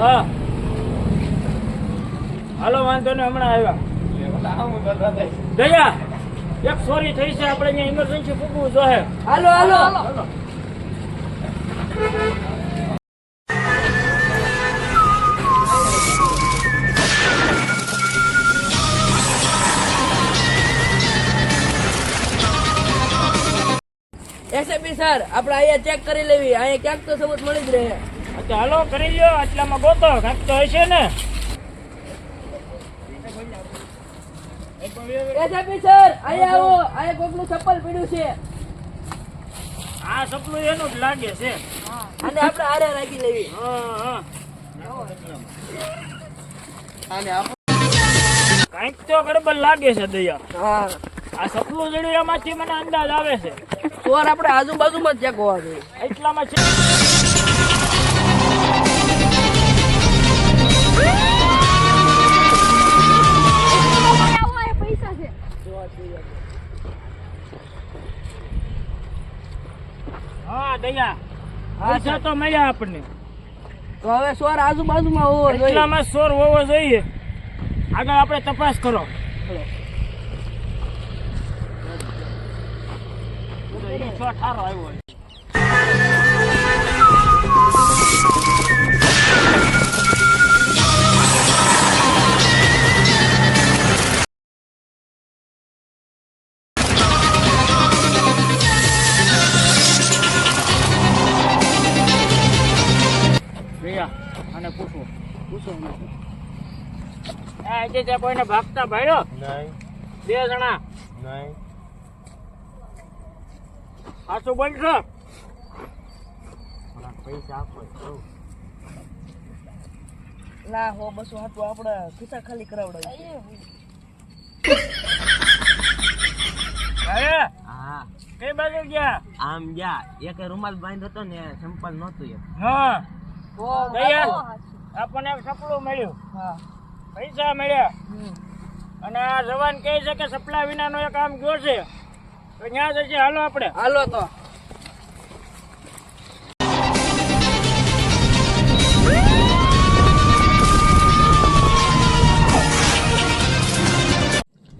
હા. હાલો વાંધો ને હમણાં આવ્યા. દયા એક સોરી થઈ છે આપણે અહીંયા ઇમરજન્સી પૂકવું જોઈએ હાલો હાલો. એસએપી સર આપણે અહીંયા ચેક કરી લેવી. અહીંયા ક્યાંક તો સબૂત મળી જ રહે. હાલો કરી લ્યો આટલામાં ગોતો કાંઈક તો હશે ને. એસએપી સર અહીંયા આવો અહીંયા કોકનું ચપ્પલ પડ્યું છે. આ સપનું એનું જ લાગે છે. અને આપણે હારે રાખી લેવી. હા હા. કાંઈક તો ગડબડ લાગે છે દયા. હા. આ સપનું જડ્યું એમાંથી મને અંદાજ આવે છે. ચોર આપણે આજુબાજુમાં જ ચેક હોવા જોઈએ. એટલામાં છે. છે. હા દયા. હા, પૈસા તો મળ્યા આપણને. તો હવે સોર આજુબાજુમાં હોવો જોઈએ. એટલામાં સોર હોવો જોઈએ. આગળ આપણે તપાસ કરો. છ ઠારો આવ્યો અને પૂછો. પૂછો આજે ત્યાં કોઈને ભાગતા ભાડ્યો બે જણા. સાચું બોલશો? પૈસા આપો ના હો બસો હાટું આપણે ખિસ્સા ખાલી કરાવડાવી હા. કઈ બાજુ ગયા? આમ ગયા. એક રૂમાલ બાંધ્યો હતો ને સંપલ નહોતું એક હા. આપણને સપડું મળ્યું. હા. પૈસા મળ્યા. અને આ જવાન કહે છે કે સપલા વિનાનો એક કામ ગયો છે. તો ત્યાં જશે હાલો આપણે. હાલો તો.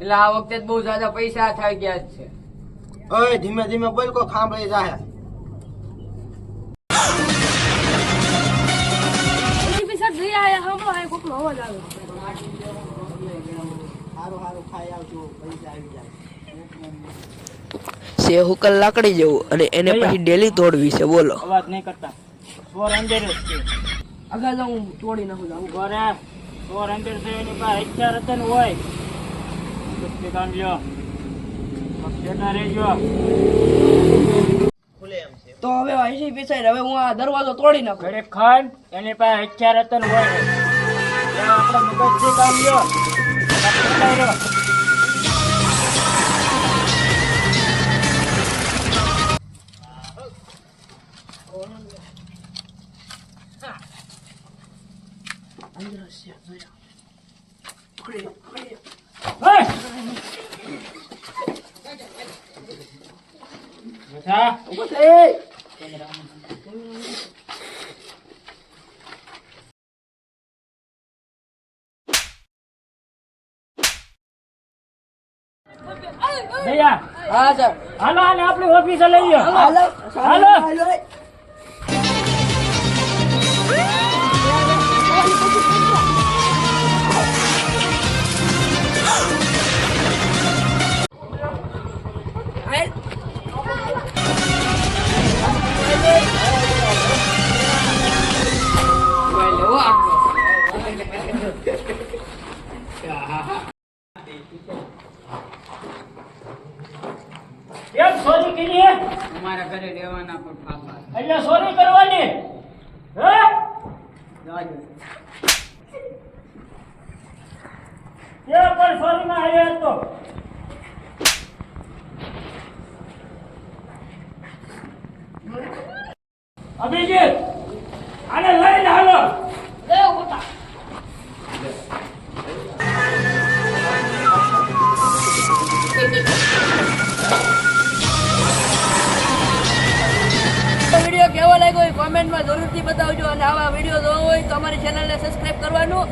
એટલે આ વખતે બહુ જ્યાદા પૈસા થઈ ગયા જ છે. ઓય ધીમે ધીમે બોલ કો ખાંભળી જાય આયા કોક કોકનો અવાજ આવે. સારું સારું ખાઈ આવજો પૈસા આવી જાય સે હુકલ લાકડી જેવું અને એને પછી ડેલી તોડવી છે બોલો. અવાજ નહીં કરતા. ચોર અંદર જ છે. આગળ હું તોડી નાખું જાઉં ઘરે ચોર અંદર છે એની પાસે ઈચ્છા રતન હોય. કે કામ લ્યો. પક્ષેતા રહેજો. તો હવે એસી પીસાઈ હવે હું આ દરવાજો તોડી નાખું. ઘરે ખાંડ એની પાસે હથિયાર હતા ને હોય ત્યાં આપણે મગજથી કામ લ્યો પક્ષેતા રહ્યો Hey! બેઠા દયા હા સર હાલો હાલો આપણી ઓફિસે લઈ લ્યો. હાલો. હાલો. હે? અમારા ઘરે રહેવાના પણ પાપા. એટલે સોરી કરવાની? હે? કે પણ ચોરીમાં આવ્યા તો અભિજીત! જરૂરથી બતાવજો અને આવા વીડિયો જોવા હોય તો અમારી ચેનલને સબસ્ક્રાઈબ કરવાનું